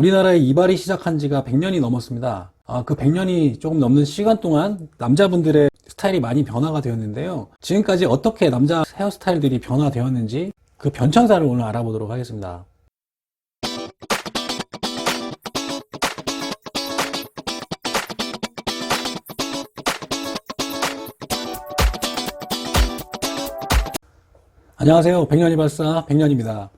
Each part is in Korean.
우리나라의 이발이 시작한 지가 100년이 넘었습니다. 아, 그 100년이 조금 넘는 시간 동안 남자분들의 스타일이 많이 변화가 되었는데요. 지금까지 어떻게 남자 헤어스타일들이 변화되었는지 그 변천사를 오늘 알아보도록 하겠습니다. 안녕하세요. 백년이 발사 백년입니다.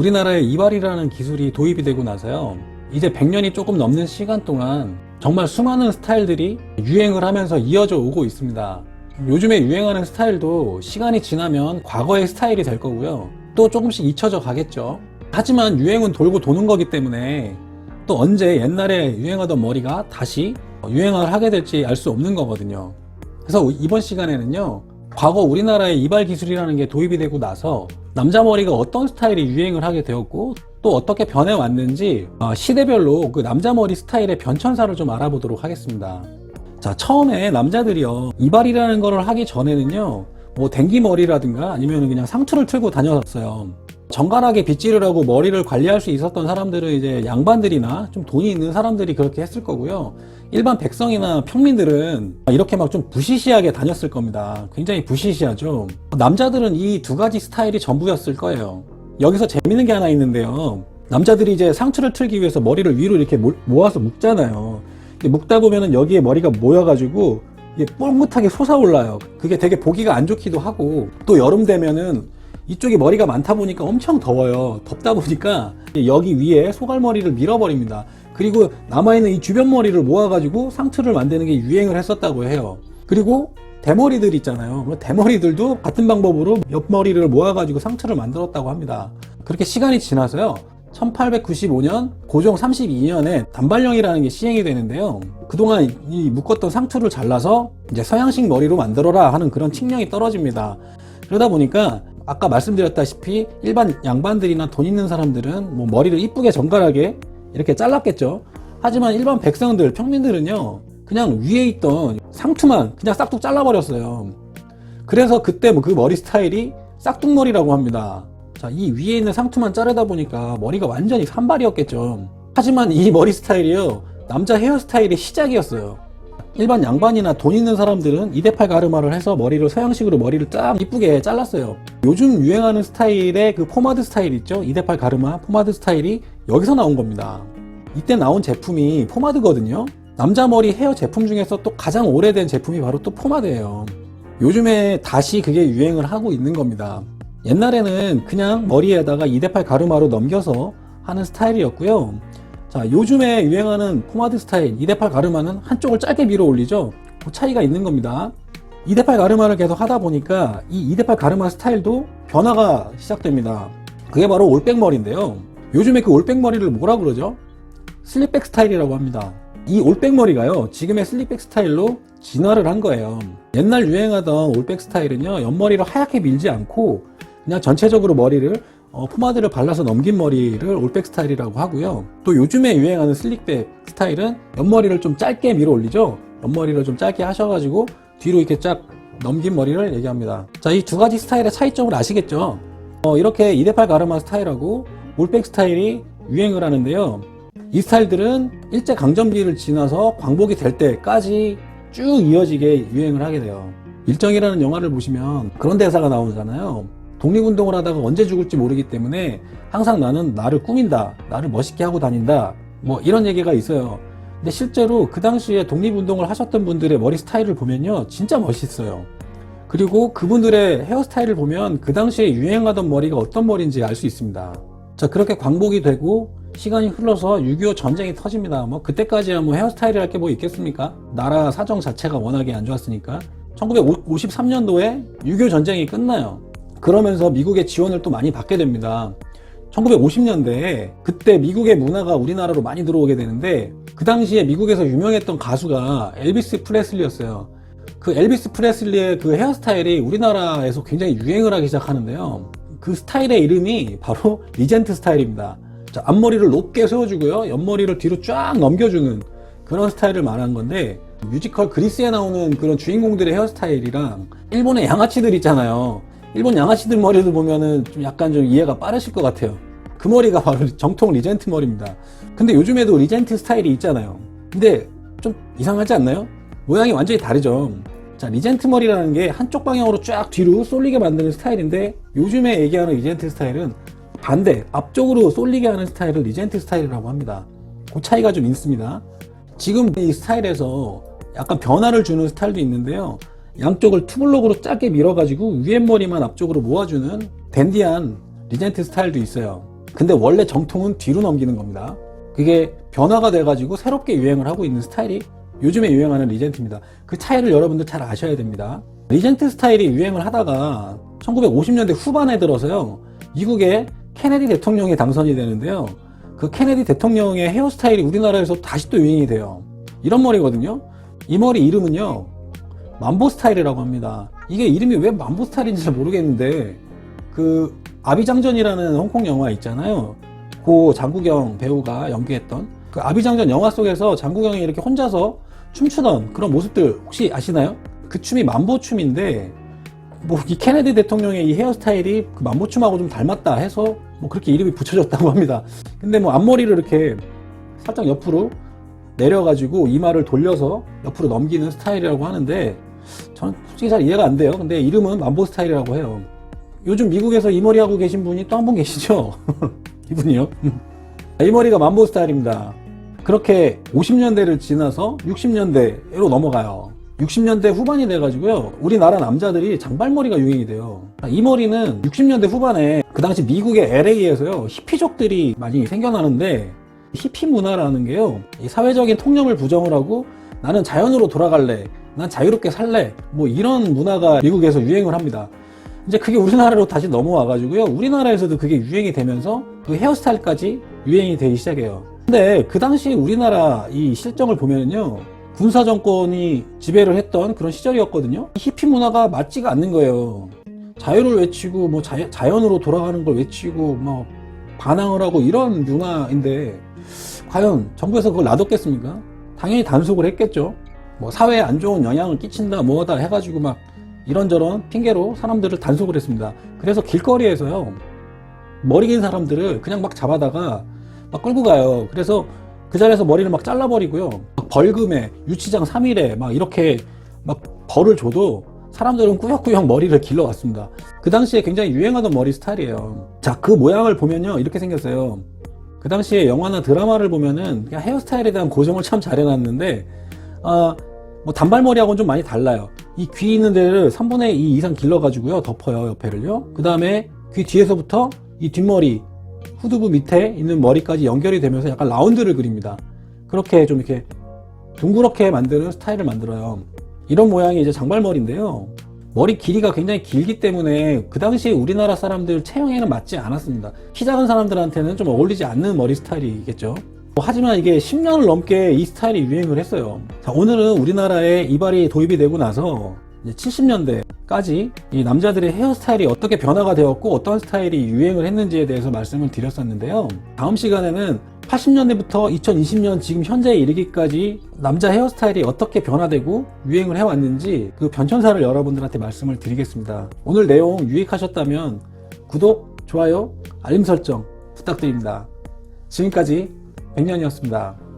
우리나라에 이발이라는 기술이 도입이 되고 나서요. 이제 100년이 조금 넘는 시간 동안 정말 수많은 스타일들이 유행을 하면서 이어져 오고 있습니다. 요즘에 유행하는 스타일도 시간이 지나면 과거의 스타일이 될 거고요. 또 조금씩 잊혀져 가겠죠. 하지만 유행은 돌고 도는 거기 때문에 또 언제 옛날에 유행하던 머리가 다시 유행을 하게 될지 알 수 없는 거거든요. 그래서 이번 시간에는요, 과거 우리나라의 이발 기술이라는 게 도입이 되고 나서 남자 머리가 어떤 스타일이 유행을 하게 되었고 또 어떻게 변해왔는지 어, 시대별로 그 남자 머리 스타일의 변천사를 좀 알아보도록 하겠습니다. 자, 처음에 남자들이요, 이발이라는 거를 하기 전에는요, 뭐 댕기 머리라든가 아니면 그냥 상투를 틀고 다녔어요. 정갈하게 빗질을 하고 머리를 관리할 수 있었던 사람들은 이제 양반들이나 좀 돈이 있는 사람들이 그렇게 했을 거고요. 일반 백성이나 평민들은 이렇게 막 좀 부시시하게 다녔을 겁니다. 굉장히 부시시하죠. 남자들은 이 두 가지 스타일이 전부였을 거예요. 여기서 재밌는 게 하나 있는데요. 남자들이 이제 상투를 틀기 위해서 머리를 위로 이렇게 모- 모아서 묶잖아요. 묶다 보면은 여기에 머리가 모여가지고 이게 뿔긋하게 솟아올라요. 그게 되게 보기가 안 좋기도 하고 또 여름 되면은 이쪽에 머리가 많다 보니까 엄청 더워요. 덥다 보니까 여기 위에 소갈머리를 밀어버립니다. 그리고 남아있는 이 주변 머리를 모아 가지고 상투를 만드는 게 유행을 했었다고 해요. 그리고 대머리들 있잖아요. 그 대머리들도 같은 방법으로 옆머리를 모아 가지고 상투를 만들었다고 합니다. 그렇게 시간이 지나서요. 1895년 고종 32년에 단발령이라는 게 시행이 되는데요. 그동안 이 묶었던 상투를 잘라서 이제 서양식 머리로 만들어라 하는 그런 칙령이 떨어집니다. 그러다 보니까 아까 말씀드렸다시피 일반 양반들이나 돈 있는 사람들은 뭐 머리를 이쁘게 정갈하게 이렇게 잘랐겠죠. 하지만 일반 백성들, 평민들은요, 그냥 위에 있던 상투만 그냥 싹둑 잘라버렸어요. 그래서 그때 뭐 그 머리 스타일이 싹둑머리라고 합니다. 자, 이 위에 있는 상투만 자르다 보니까 머리가 완전히 산발이었겠죠. 하지만 이 머리 스타일이요, 남자 헤어스타일의 시작이었어요. 일반 양반이나 돈 있는 사람들은 이대팔 가르마를 해서 머리를 서양식으로 머리를 딱 이쁘게 잘랐어요. 요즘 유행하는 스타일의 그 포마드 스타일 있죠? 이대팔 가르마 포마드 스타일이 여기서 나온 겁니다. 이때 나온 제품이 포마드거든요. 남자 머리 헤어 제품 중에서 또 가장 오래된 제품이 바로 또 포마드예요. 요즘에 다시 그게 유행을 하고 있는 겁니다. 옛날에는 그냥 머리에다가 이대팔 가르마로 넘겨서 하는 스타일이었고요. 자, 요즘에 유행하는 포마드 스타일, 2대8 가르마는 한쪽을 짧게 밀어 올리죠? 그 차이가 있는 겁니다. 2대8 가르마를 계속 하다 보니까 이 2대8 가르마 스타일도 변화가 시작됩니다. 그게 바로 올백머리인데요. 요즘에 그 올백머리를 뭐라 그러죠? 슬립백 스타일이라고 합니다. 이 올백머리가요, 지금의 슬립백 스타일로 진화를 한 거예요. 옛날 유행하던 올백 스타일은요, 옆머리를 하얗게 밀지 않고 그냥 전체적으로 머리를 어, 포마드를 발라서 넘긴 머리를 올백 스타일이라고 하고요. 또 요즘에 유행하는 슬릭백 스타일은 옆머리를 좀 짧게 밀어 올리죠. 옆머리를 좀 짧게 하셔가지고 뒤로 이렇게 쫙 넘긴 머리를 얘기합니다. 자, 이 두 가지 스타일의 차이점을 아시겠죠? 어, 이렇게 2대8 가르마 스타일하고 올백 스타일이 유행을 하는데요. 이 스타일들은 일제 강점기를 지나서 광복이 될 때까지 쭉 이어지게 유행을 하게 돼요. 일정이라는 영화를 보시면 그런 대사가 나오잖아요. 독립운동을 하다가 언제 죽을지 모르기 때문에 항상 나는 나를 꾸민다. 나를 멋있게 하고 다닌다. 뭐 이런 얘기가 있어요. 근데 실제로 그 당시에 독립운동을 하셨던 분들의 머리 스타일을 보면요. 진짜 멋있어요. 그리고 그분들의 헤어스타일을 보면 그 당시에 유행하던 머리가 어떤 머리인지 알 수 있습니다. 자, 그렇게 광복이 되고 시간이 흘러서 6.25 전쟁이 터집니다. 뭐 그때까지야 뭐 헤어스타일이랄 게 뭐 있겠습니까? 나라 사정 자체가 워낙에 안 좋았으니까. 1953년도에 6.25 전쟁이 끝나요. 그러면서 미국의 지원을 또 많이 받게 됩니다. 1950년대에 그때 미국의 문화가 우리나라로 많이 들어오게 되는데 그 당시에 미국에서 유명했던 가수가 엘비스 프레슬리였어요. 그 엘비스 프레슬리의 그 헤어스타일이 우리나라에서 굉장히 유행을 하기 시작하는데요. 그 스타일의 이름이 바로 리젠트 스타일입니다. 자, 앞머리를 높게 세워주고요. 옆머리를 뒤로 쫙 넘겨주는 그런 스타일을 말하는 건데 뮤지컬 그리스에 나오는 그런 주인공들의 헤어스타일이랑 일본의 양아치들 있잖아요. 일본 양아치들 머리를 보면은 좀 약간 좀 이해가 빠르실 것 같아요. 그 머리가 바로 정통 리젠트 머리입니다. 근데 요즘에도 리젠트 스타일이 있잖아요. 근데 좀 이상하지 않나요? 모양이 완전히 다르죠. 자, 리젠트 머리라는 게 한쪽 방향으로 쫙 뒤로 쏠리게 만드는 스타일인데 요즘에 얘기하는 리젠트 스타일은 반대, 앞쪽으로 쏠리게 하는 스타일을 리젠트 스타일이라고 합니다. 그 차이가 좀 있습니다. 지금 이 스타일에서 약간 변화를 주는 스타일도 있는데요. 양쪽을 투블럭으로 짧게 밀어가지고 위에 머리만 앞쪽으로 모아주는 댄디한 리젠트 스타일도 있어요. 근데 원래 정통은 뒤로 넘기는 겁니다. 그게 변화가 돼가지고 새롭게 유행을 하고 있는 스타일이 요즘에 유행하는 리젠트입니다. 그 차이를 여러분들 잘 아셔야 됩니다. 리젠트 스타일이 유행을 하다가 1950년대 후반에 들어서요. 미국의 케네디 대통령이 당선이 되는데요. 그 케네디 대통령의 헤어스타일이 우리나라에서 다시 또 유행이 돼요. 이런 머리거든요. 이 머리 이름은요. 만보 스타일이라고 합니다. 이게 이름이 왜 만보 스타일인지 잘 모르겠는데 그 아비장전이라는 홍콩 영화 있잖아요. 고 장국영 배우가 연기했던 그 아비장전 영화 속에서 장국영이 이렇게 혼자서 춤추던 그런 모습들 혹시 아시나요? 그 춤이 만보 춤인데 뭐 이 케네디 대통령의 이 헤어스타일이 그 만보 춤하고 좀 닮았다 해서 뭐 그렇게 이름이 붙여졌다고 합니다. 근데 뭐 앞머리를 이렇게 살짝 옆으로 내려가지고 이마를 돌려서 옆으로 넘기는 스타일이라고 하는데 저는 솔직히 잘 이해가 안 돼요. 근데 이름은 만보 스타일이라고 해요. 요즘 미국에서 이 머리 하고 계신 분이 또 한 분 계시죠? 이분이요. 이 머리가 만보 스타일입니다. 그렇게 50년대를 지나서 60년대로 넘어가요. 60년대 후반이 돼가지고요. 우리나라 남자들이 장발머리가 유행이 돼요. 이 머리는 60년대 후반에 그 당시 미국의 LA에서요. 히피족들이 많이 생겨나는데 히피 문화라는 게요. 이 사회적인 통념을 부정을 하고 나는 자연으로 돌아갈래. 난 자유롭게 살래. 뭐 이런 문화가 미국에서 유행을 합니다. 이제 그게 우리나라로 다시 넘어와 가지고요. 우리나라에서도 그게 유행이 되면서 그 헤어스타일까지 유행이 되기 시작해요. 근데 그 당시 우리나라 이 실정을 보면은요. 군사 정권이 지배를 했던 그런 시절이었거든요. 히피 문화가 맞지가 않는 거예요. 자유를 외치고 뭐 자, 자연으로 돌아가는 걸 외치고 뭐 반항을 하고 이런 문화인데 과연 정부에서 그걸 놔뒀겠습니까? 당연히 단속을 했겠죠. 뭐 사회에 안 좋은 영향을 끼친다 뭐다 해가지고 막 이런저런 핑계로 사람들을 단속을 했습니다. 그래서 길거리에서요 머리 긴 사람들을 그냥 막 잡아다가 막 끌고 가요. 그래서 그 자리에서 머리를 막 잘라버리고요. 막 벌금에 유치장 3일에 막 이렇게 막 벌을 줘도 사람들은 꾸역꾸역 머리를 길러왔습니다. 그 당시에 굉장히 유행하던 머리 스타일이에요. 자, 그 모양을 보면요. 이렇게 생겼어요. 그 당시에 영화나 드라마를 보면은 그냥 헤어스타일에 대한 고정을 참 잘해놨는데, 어, 뭐 단발머리하고는 좀 많이 달라요. 이 귀 있는 데를 3분의 2 이상 길러가지고요. 덮어요, 옆에를요. 그 다음에 귀 뒤에서부터 이 뒷머리, 후두부 밑에 있는 머리까지 연결이 되면서 약간 라운드를 그립니다. 그렇게 좀 이렇게 둥그렇게 만드는 스타일을 만들어요. 이런 모양이 이제 장발머리인데요. 머리 길이가 굉장히 길기 때문에 그 당시에 우리나라 사람들 체형에는 맞지 않았습니다. 키 작은 사람들한테는 좀 어울리지 않는 머리 스타일이겠죠. 하지만 이게 10년을 넘게 이 스타일이 유행을 했어요. 자, 오늘은 우리나라에 이발이 도입이 되고 나서 70년대까지 이 남자들의 헤어스타일이 어떻게 변화가 되었고 어떤 스타일이 유행을 했는지에 대해서 말씀을 드렸었는데요. 다음 시간에는 80년대부터 2020년 지금 현재에 이르기까지 남자 헤어스타일이 어떻게 변화되고 유행을 해왔는지 그 변천사를 여러분들한테 말씀을 드리겠습니다. 오늘 내용 유익하셨다면 구독, 좋아요, 알림 설정 부탁드립니다. 지금까지 백년이었습니다.